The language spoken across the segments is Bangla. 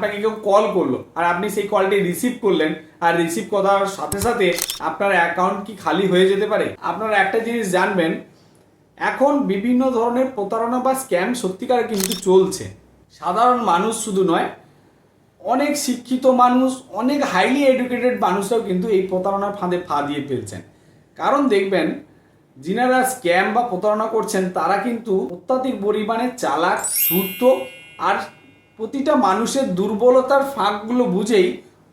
আপনাকে কেউ কল করল আর আপনি সেই কলটি রিসিভ করলেন, আর রিসিভ করার সাথে সাথে আপনার অ্যাকাউন্ট কি খালি হয়ে যেতে পারে? আপনারা একটা জিনিস জানবেন, এখন বিভিন্ন ধরনের প্রতারণা বা স্ক্যাম সত্যিকার কিন্তু চলছে। সাধারণ মানুষ শুধু নয়, অনেক শিক্ষিত মানুষ, অনেক হাইলি এডুকেটেড মানুষরাও কিন্তু এই প্রতারণার ফাঁদে ফা দিয়ে ফেলছেন। কারণ দেখবেন, যিনারা স্ক্যাম বা প্রতারণা করছেন, তারা কিন্তু অত্যাধিক পরিমাণে চালাক ধূর্ত আর প্রতিটা মানুষের দুর্বলতার ফাঁকগুলো বুঝেই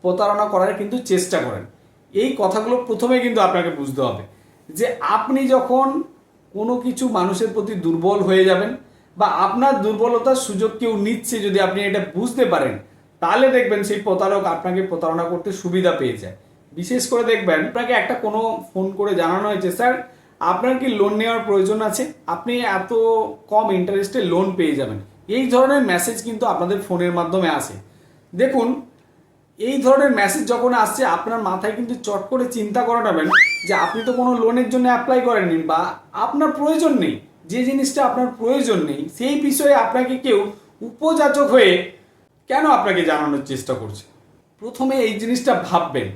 প্রতারণা করার কিন্তু চেষ্টা করেন। এই কথাগুলো প্রথমে কিন্তু আপনাকে বুঝতে হবে যে আপনি যখন কোনো কিছু মানুষের প্রতি দুর্বল হয়ে যাবেন বা আপনার দুর্বলতার সুযোগ কেউ নিচ্ছে যদি আপনি এটা বুঝতে পারেন, তাহলে দেখবেন সেই প্রতারক আপনাকে প্রতারণা করতে সুবিধা পেয়ে যায়। বিশেষ করে দেখবেন, আপনাকে একটা কোনো ফোন করে জানানো হয়েছে, স্যার, আপনার কি লোন নেওয়ার প্রয়োজন আছে? আপনি এত কম ইন্টারেস্টে লোন পেয়ে যাবেন। এই ধরনের মেসেজ কিন্তু আপনাদের ফোনের মাধ্যমে আসে। দেখুন, এই ধরনের মেসেজ যখন আসছে, আপনার মাথায় কিন্তু চট করে চিন্তা করাটাবেন যে আপনি তো কোনো লোনের জন্য অ্যাপ্লাই করেননি বা আপনার প্রয়োজন নেই। যে জিনিসটা আপনার প্রয়োজন নেই, সেই বিষয়ে আপনাকে কেউ উপযাচক হয়ে কেন আপনাকে জানানোর চেষ্টা করছে? প্রথমে এই জিনিসটা ভাববেন।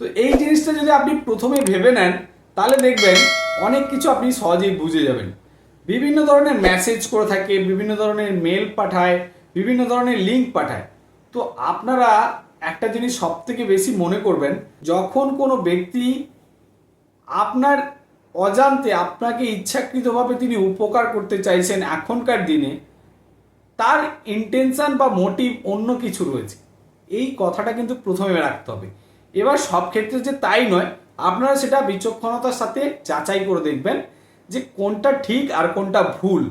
তো এই জিনিসটা যদি আপনি প্রথমে ভেবে নেন, তাহলে দেখবেন অনেক কিছু আপনি সহজেই বুঝে যাবেন। বিভিন্ন ধরনের মেসেজ করে থাকে, বিভিন্ন ধরনের মেল পাঠায়, বিভিন্ন ধরনের লিঙ্ক পাঠায়। তো আপনারা একটা জিনিস সব থেকে বেশি মনে করবেন, যখন কোনো ব্যক্তি আপনার অজান্তে আপনাকে ইচ্ছাকৃতভাবে তিনি উপকার করতে চাইছেন এখনকার দিনে, তার ইন্টেনশন বা মোটিভ অন্য কিছু রয়েছে। এই কথাটা কিন্তু প্রথমে রাখতে হবে। এবার সব ক্ষেত্রে যে তাই নয়, আপনারা সেটা বিচক্ষণতার সাথে যাচাই করে দেখবেন। যে কোনটা ঠিক আর কোনটা ভুল।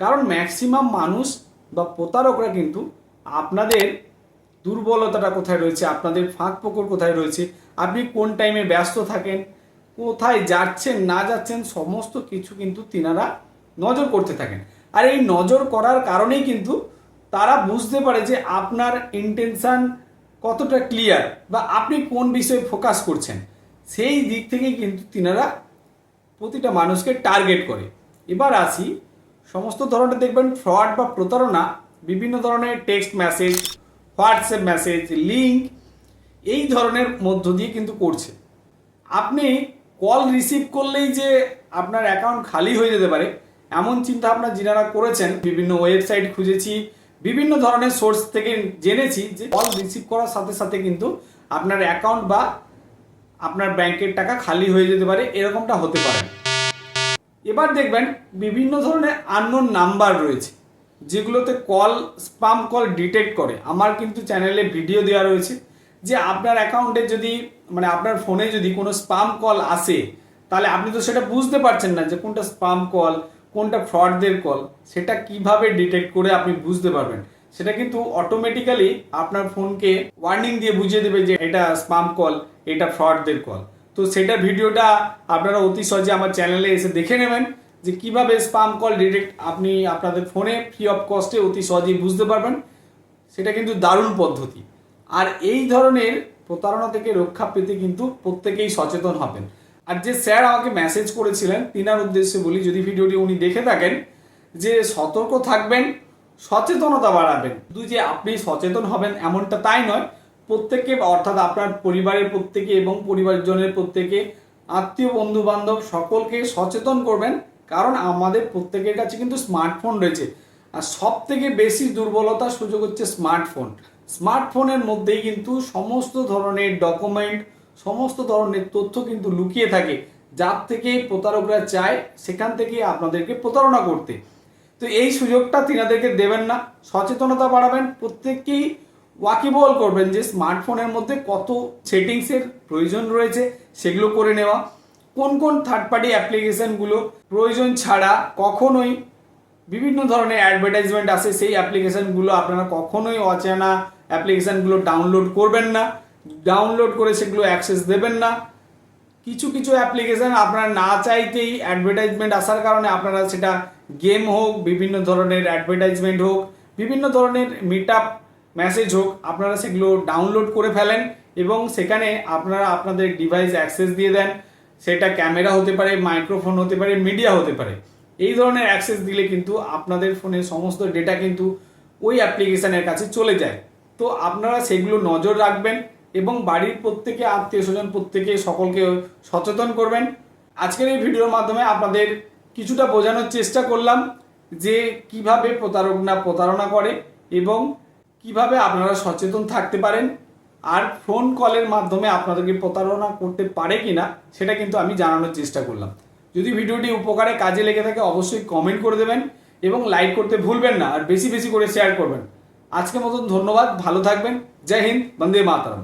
কারণ ম্যাক্সিমাম মানুষ বা প্রতারকরা কিন্তু আপনাদের দুর্বলতাটা কোথায় রয়েছে, আপনাদের ফাঁক ফোকর কোথায় রয়েছে, আপনি কোন টাইমে ব্যস্ত থাকেন, কোথায় যাচ্ছেন, না যাচ্ছেন, সমস্ত কিছু কিন্তু তিনারা নজর করতে থাকেন। আর এই নজর করার কারণেই কিন্তু তারা বুঝতে পারে যে আপনার ইন্টেনশন কতটা ক্লিয়ার বা আপনি কোন বিষয়ে ফোকাস করছেন। সেই দিক থেকেই কিন্তু তিনারা প্রতিটা মানুষকে টার্গেট করে। এবার আসি, সমস্ত ধরনের দেখবেন ফ্রড বা প্রতারণা, বিভিন্ন ধরনের text message WhatsApp message link এই ধরনের মধ্য দিয়ে কিন্তু করছে। আপনি কল রিসিভ করলেই যে আপনার অ্যাকাউন্ট খালি হয়ে যেতে পারে, এমন চিন্তা ভাবনা যিনারা করেছেন, বিভিন্ন ওয়েবসাইট খুঁজেছি, বিভিন্ন ধরনের সোর্স থেকে জেনেছি যে কল রিসিভ করার সাথে সাথে কিন্তু আপনার অ্যাকাউন্ট বা আপনার ব্যাংকের টাকা খালি হয়ে যেতে পারে, এরকমটা হতে পারে। এবার দেখবেন বিভিন্ন ধরনের আননোন নাম্বার রয়েছে, যেগুলোতে কল স্পাম কল ডিটেক্ট করে। আমার কিন্তু চ্যানেলে ভিডিও দেওয়া রয়েছে যে আপনার অ্যাকাউন্টে যদি মানে আপনার ফোনে যদি কোনো স্পাম কল আসে, তাহলে আপনি তো সেটা বুঝতে পারছেন না যে কোনটা স্পাম কল কোনটা ফ্রডদের কল সেটা কীভাবে ডিটেক্ট করে আপনি বুঝতে পারবেন। সেটা কিন্তু অটোমেটিক্যালি আপনার ফোনকে ওয়ার্নিং দিয়ে বুঝিয়ে দেবে যে এটা স্পাম কল এটা ফ্রডদের কল তো সেটা ভিডিওটা আপনারা অতি সহজে আমার চ্যানেলে এসে দেখে নেবেন যে কীভাবে স্পাম কল ডিটেক্ট আপনি আপনাদের ফোনে ফ্রি অফ কস্টে অতি সহজেই বুঝতে পারবেন। সেটা কিন্তু দারুণ পদ্ধতি। আর এই ধরনের প্রতারণা থেকে রক্ষা পেতে কিন্তু প্রত্যেকেই সচেতন হবেন। আর যে স্যার আমাকে মেসেজ করেছিলেন, তিনার উদ্দেশ্যে বলি, যদি ভিডিওটি উনি দেখে থাকেন যে সতর্ক থাকবেন সচেতনতা বাড়াবেন। শুধু যে আপনি সচেতন হবেন এমনটা তাই নয়, প্রত্যেককে অর্থাৎ আপনার পরিবারের প্রত্যেকে এবং পরিবারজনের প্রত্যেকে, আত্মীয় বন্ধু বান্ধব সকলকে সচেতন করবেন, কারণ আমাদের প্রত্যেকের কাছে কিন্তু স্মার্টফোন রয়েছে। আর সব থেকে বেশি দুর্বলতার সুযোগ হচ্ছে স্মার্টফোন। স্মার্টফোনের মধ্যেই কিন্তু সমস্ত ধরনের ডকুমেন্ট, সমস্ত ধরনের তথ্য কিন্তু লুকিয়ে থাকে, যার থেকে প্রতারকরা চায় সেখান থেকে আপনাদেরকে প্রতারণা করতে। তো এই সুযোগটা তিনাদেরকে দেবেন না। সচেতনতা বাড়াবেন, প্রত্যেককেই ওয়াকিবল করবেন যে স্মার্টফোনের মধ্যে কত সেটিংসের প্রয়োজন রয়েছে, সেগুলো করে নেওয়া। কোন কোন থার্ড পার্টি অ্যাপ্লিকেশনগুলো প্রয়োজন ছাড়া কখনোই বিভিন্ন ধরনের অ্যাডভার্টাইজমেন্ট আসে, সেই অ্যাপ্লিকেশনগুলো আপনারা কখনোই অচেনা অ্যাপ্লিকেশনগুলো ডাউনলোড করবেন না। ডাউনলোড করে সেগুলো অ্যাক্সেস দেবেন না। কিছু কিছু অ্যাপ্লিকেশন আপনারা না চাইতেই অ্যাডভার্টাইজমেন্ট আসার কারণে আপনারা সেটা গেম হোক, বিভিন্ন ধরনের অ্যাডভার্টাইজমেন্ট হোক, বিভিন্ন ধরনের মিট আপ মেসেজ হোক, আপনারা সেগুলো ডাউনলোড করে ফেলেন এবং সেখানে আপনারা আপনাদের ডিভাইস অ্যাক্সেস দিয়ে দেন। সেটা ক্যামেরা হতে পারে মাইক্রোফোন হতে পারে মিডিয়া হতে পারে। এই ধরনের অ্যাক্সেস দিলে কিন্তু আপনাদের ফোনের সমস্ত ডেটা কিন্তু ওই অ্যাপ্লিকেশনের কাছে চলে যায়। তো আপনারা সেগুলো নজর রাখবেন। এবং বাড়ির প্রত্যেকে, আত্মীয় স্বজন প্রত্যেকে সকলকে সচেতন করবেন। আজকের এই ভিডিওর মাধ্যমে আপনাদের কিছুটা বোঝানোর চেষ্টা করলাম যে কীভাবে প্রতারকরা প্রতারণা করে এবং কীভাবে আপনারা সচেতন থাকতে পারেন। আর ফোন কলের মাধ্যমে আপনাদেরকে প্রতারণা করতে পারে কিনা, সেটা কিন্তু আমি জানানোর চেষ্টা করলাম। যদি ভিডিওটি উপকারে কাজে লেগে থাকে, অবশ্যই কমেন্ট করে দেবেন এবং লাইক করতে ভুলবেন না, আর বেশি বেশি করে শেয়ার করবেন। আজকের মতন ধন্যবাদ, ভালো থাকবেন। জয় হিন্দ, বন্দে মাতারাম।